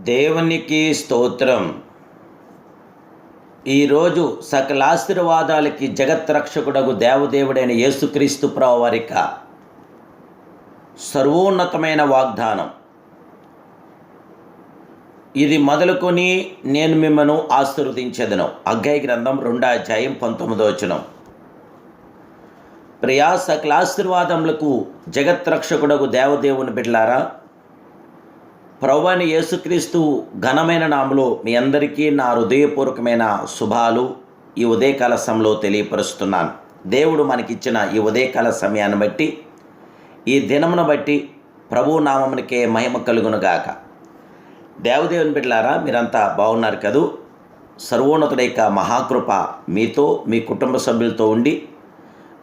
దేవునికి స్తోత్రం. ఈరోజు సకలాశీర్వాదాలకి జగత్రక్షకుడకు దేవదేవుడైన యేసుక్రీస్తు ప్రావారిక సర్వోన్నతమైన వాగ్దానం. ఇది మొదలుకొని నేను మిమ్మను ఆశీర్వదించదను. అగ్గై గ్రంథం రెండో అధ్యాయం పంతొమ్మిదో వచనం. ప్రియా సకలాశీర్వాదములకు జగత్రక్షకుడకు దేవదేవుని బిడ్లారా ప్రభువైన యేసుక్రీస్తు ఘనమైన నామలో మీ అందరికీ నా హృదయపూర్వకమైన శుభాలు ఈ ఉదయకాల సమయంలో తెలియపరుస్తున్నాను. దేవుడు మనకిచ్చిన ఈ ఉదయకాల సమయాన్ని బట్టి ఈ దినమును బట్టి ప్రభు నామమునికే మహిమ కలుగునుగాక. దేవదేవుని బిడ్డలారా మీరంతా బాగున్నారు కదూ? సర్వోన్నతుడ యొక్క మహాకృప మీతో మీ కుటుంబ సభ్యులతో ఉండి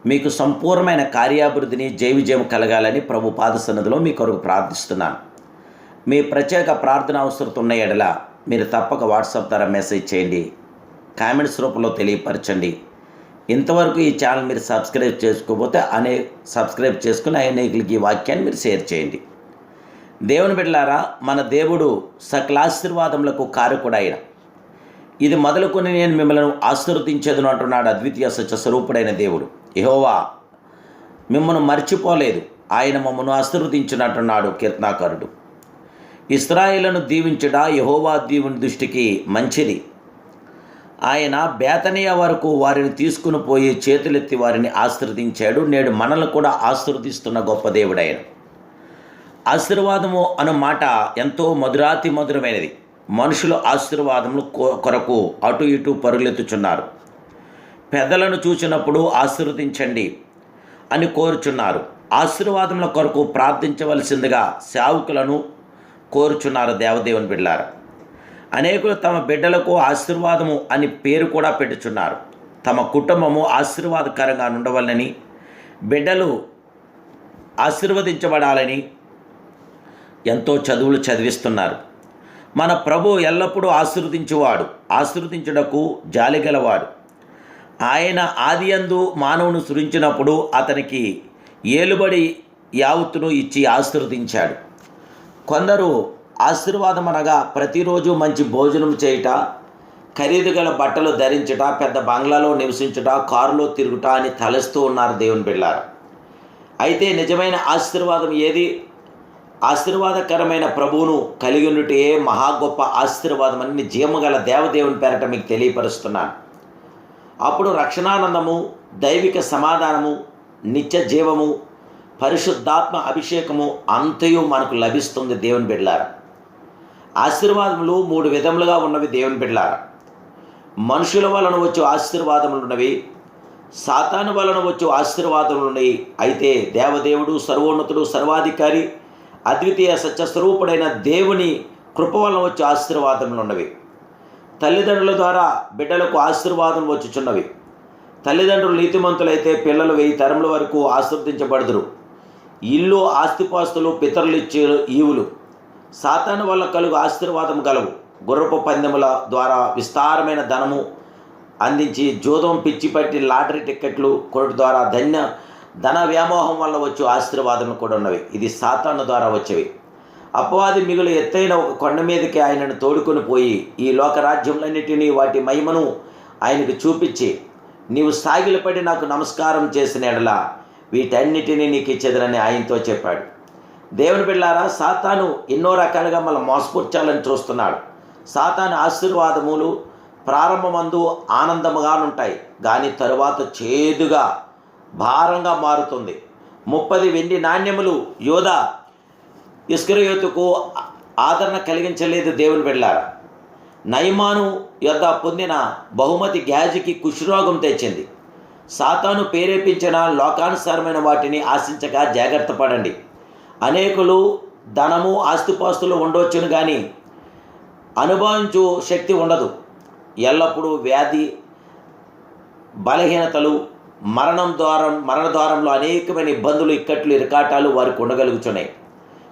మీకు సంపూర్ణమైన కార్యాభివృద్ధిని జయ విజయం కలగాలని ప్రభు పాద సన్నిధిలో మీ కొరకు ప్రార్థిస్తున్నాను. మీ ప్రత్యేక ప్రార్థన అవసరం ఉన్న ఎడల మీరు తప్పక వాట్సాప్ ద్వారా మెసేజ్ చేయండి. కామెంట్స్ రూపంలో తెలియపరచండి. ఇంతవరకు ఈ ఛానల్ మీరు సబ్స్క్రైబ్ చేసుకోకపోతే అనే సబ్స్క్రైబ్ చేసుకుని అనేకులకి ఈ వాక్యాన్ని మీరు షేర్ చేయండి. దేవుని బిడ్డలారా మన దేవుడు సకలాశీర్వాదములకు కారకుడైన. ఇది మొదలుకొని నేను మిమ్మల్ని ఆశీర్వదించేదను అంటున్నాడు అద్వితీయ సత్య స్వరూపుడైన దేవుడు. యహోవా మిమ్మల్ని మర్చిపోలేదు. ఆయన మమ్మను ఆశీర్వదించినట్టున్నాడు కీర్తనాకారుడు. ఇస్రాయిలను దీవించడ యహోవా దీవుని దృష్టికి మంచిది. ఆయన బేతనీయ వరకు వారిని తీసుకుని పోయి చేతులెత్తి వారిని ఆశీర్వదించాడు. నేడు మనల్ని కూడా ఆశీర్వదిస్తున్న గొప్ప దేవుడైన. ఆశీర్వాదము అన్న మాట ఎంతో మధురాతి మధురమైనది. మనుషులు ఆశీర్వాదములు కొ- కొరకు అటు ఇటు పరుగులెత్తుచున్నారు పెద్దలను చూసినప్పుడు ఆశీర్వదించండి అని కోరుచున్నారు. ఆశీర్వాదముల కొరకు ప్రార్థించవలసిందిగా సేవకులను కోరుచున్నారు దేవదేవుని బిడ్డలారు. అనేకులు తమ బిడ్డలకు ఆశీర్వాదము అని పేరు కూడా పెట్టుచున్నారు. తమ కుటుంబము ఆశీర్వాదకరంగా ఉండవాలని బిడ్డలు ఆశీర్వదించబడాలని ఎంతో చదువులు చదివిస్తున్నారు. మన ప్రభు ఎల్లప్పుడూ ఆశీర్వదించేవాడు ఆశీర్వదించుటకు జాలిగలవాడు. ఆయన ఆదియందు మానవును సృజించినప్పుడు అతనికి ఏలుబడి యావత్తును ఇచ్చి ఆశీర్వదించాడు. కొందరు ఆశీర్వాదం అనగా ప్రతిరోజు మంచి భోజనం చేయుట ఖరీదు గల బట్టలు ధరించుట పెద్ద బంగ్లాలో నివసించుట కారులో తిరుగుట అని తలస్తూ ఉన్నారు దేవుని బిళ్ళారు. అయితే నిజమైన ఆశీర్వాదం ఏది? ఆశీర్వాదకరమైన ప్రభువును కలిగి ఉండుటే మహా గొప్ప ఆశీర్వాదం అని జీవగల దేవదేవుని పేరట మీకు తెలియపరుస్తున్నాను. అప్పుడు రక్షణానందము దైవిక సమాధానము నిత్య జీవము పరిశుద్ధాత్మ అభిషేకము అంతయు మనకు లభిస్తుంది దేవుని బిడ్లారా ఆశీర్వాదములు మూడు విధములుగా ఉన్నవి దేవుని బిడ్లారా మనుషుల వలన వచ్చే ఆశీర్వాదములు ఉన్నవి సాతాను వలన వచ్చే ఆశీర్వాదములు ఉన్నాయి. అయితే దేవదేవుడు సర్వోన్నతుడు సర్వాధికారి అద్వితీయ సత్యస్వరూపుడైన దేవుని కృప వలన వచ్చే ఆశీర్వాదములు ఉన్నవి. తల్లిదండ్రుల ద్వారా బిడ్డలకు ఆశీర్వాదం వచ్చుచున్నవి. తల్లిదండ్రులు నీతిమంతులైతే పిల్లలు వెయ్యి తరముల వరకు ఆశీర్వదించబడదురు. ఇల్లు ఆస్తిపాస్తులు పితరులు ఇచ్చే ఈవులు. సాతాను వల్ల కలుగు ఆశీర్వాదం కలవు గుర్రపు పందెముల ద్వారా విస్తారమైన ధనము అందించి జోదం పిచ్చి పట్టి లాటరీ టిక్కెట్లు కొరటి ద్వారా ధన్య ధన వ్యామోహం వల్ల వచ్చు ఆశీర్వాదం కూడా ఉన్నవి. ఇది సాతాను ద్వారా వచ్చేవి. అపవాది మిగులు ఎత్తైన ఒక కొండ మీదకి ఆయనను తోడుకొని పోయి ఈ లోక రాజ్యములన్నిటినీ వాటి మహిమను ఆయనకు చూపించి నీవు సాగిలపడి నాకు నమస్కారం చేసిన ఎడలా వీటన్నిటినీ నీకు ఇచ్చేదనని ఆయనతో చెప్పాడు. దేవుని బిళ్ళారా సాతాను ఎన్నో రకాలుగా మళ్ళీ మోసపుర్చాలని చూస్తున్నాడు. సాతాను ఆశీర్వాదములు ప్రారంభమందు ఆనందముగా ఉంటాయి. కానీ తరువాత చేదుగా భారంగా మారుతుంది. ముప్పది వెండి నాణ్యములు యోధ ఇస్కరయోతుకు ఆదరణ కలిగించలేదు దేవుని బిళ్ళారా నయమాను యొద్ద పొందిన బహుమతి గ్యాజికి కుష్ఠరోగం తెచ్చింది. సాతాను ప్రేరేపించిన లోకానుసారమైన వాటిని ఆశించగా జాగ్రత్త పడండి. అనేకులు ధనము ఆస్తిపాస్తులు ఉండవచ్చును కానీ అనుభవించు శక్తి ఉండదు. ఎల్లప్పుడూ వ్యాధి బలహీనతలు మరణం ద్వారం మరణ ద్వారంలో అనేకమైన ఇబ్బందులు ఇక్కట్లు ఇరకాటాలు వారికి ఉండగలుగుతున్నాయి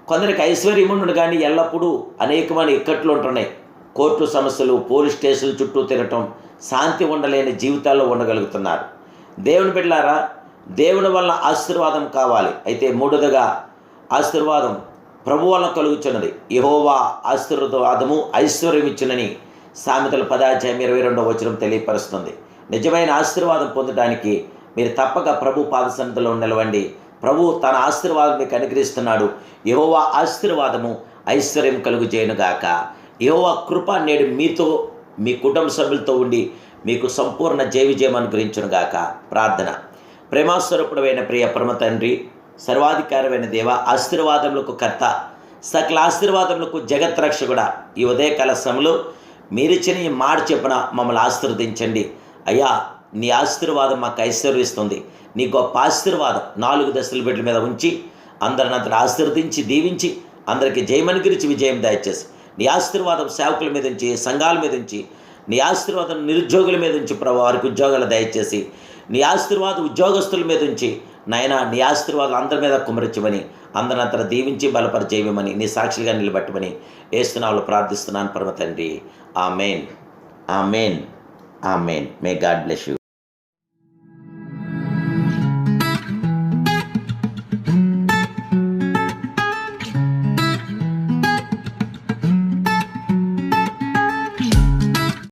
కొందరికి ఐశ్వర్యముండు కానీ ఎల్లప్పుడూ అనేకమైన ఇక్కట్లు ఉంటున్నాయి. కోర్టు సమస్యలు పోలీస్ స్టేషన్ల చుట్టూ తిరగటం శాంతి ఉండలేని జీవితాల్లో ఉండగలుగుతున్నారు. దేవుని బిడ్డలారా దేవుని వల్ల ఆశీర్వాదం కావాలి. అయితే మూడవదిగా ఆశీర్వాదం ప్రభు వలన కలుగుచున్నది. యహోవా ఆశీర్వాదము ఐశ్వర్యం ఇచ్చునని సామెతల పదాధ్యాయం ఇరవై రెండవ వచనం తెలియపరుస్తుంది. నిజమైన ఆశీర్వాదం పొందడానికి మీరు తప్పక ప్రభు పాదసన్నిధిలో నిలవండి. ప్రభు తన ఆశీర్వాదం మీకు అనుగ్రహిస్తున్నాడు. యహోవా ఆశీర్వాదము ఐశ్వర్యం కలుగు చేయనుగాక యహోవా కృప నేడు మీతో మీ కుటుంబ సభ్యులతో ఉండి మీకు సంపూర్ణ జయవిజయం అనుగ్రహించునుగాక ప్రార్థన. ప్రేమాస్వరూపుడమైన ప్రియ పరమ తండ్రి సర్వాధికారమైన దేవ ఆశీర్వాదములకు కర్త సకల ఆశీర్వాదములకు జగత్ రక్షకుడ ఈ ఉదయకాల సమయంలో మీరిచ్చిన ఈ మాట చెప్పున మమ్మల్ని ఆశీర్వదించండి. అయ్యా నీ ఆశీర్వాదం మాకు ఐశ్వర్యిస్తుంది. నీ గొప్ప ఆశీర్వాదం నాలుగు దశల బిడ్డల మీద ఉంచి అందరిని అంతటి ఆశీర్వదించి దీవించి అందరికీ జయమనుగురించి విజయం దయచేసి నీ ఆశీర్వాదం సేవకుల మీద ఉంచి సంఘాల మీద ఉంచి నీ ఆశీర్వాదం నిరుద్యోగుల మీద ఉంచి ప్రభు వారికి ఉద్యోగాలు దయచేసి. నీ ఆశీర్వాదం ఉద్యోగస్తుల మీద ఉంచి. నాయన నీ ఆశీర్వాదం అందరి మీద కుమరించమని అందరంతర దీవించి బలపరిచేయమని నీ సాక్షిగా నిలబెట్టమని ఏసునాలు ప్రార్థిస్తున్నాను పరమ తండ్రి. మెయిన్ ఆ main may God bless you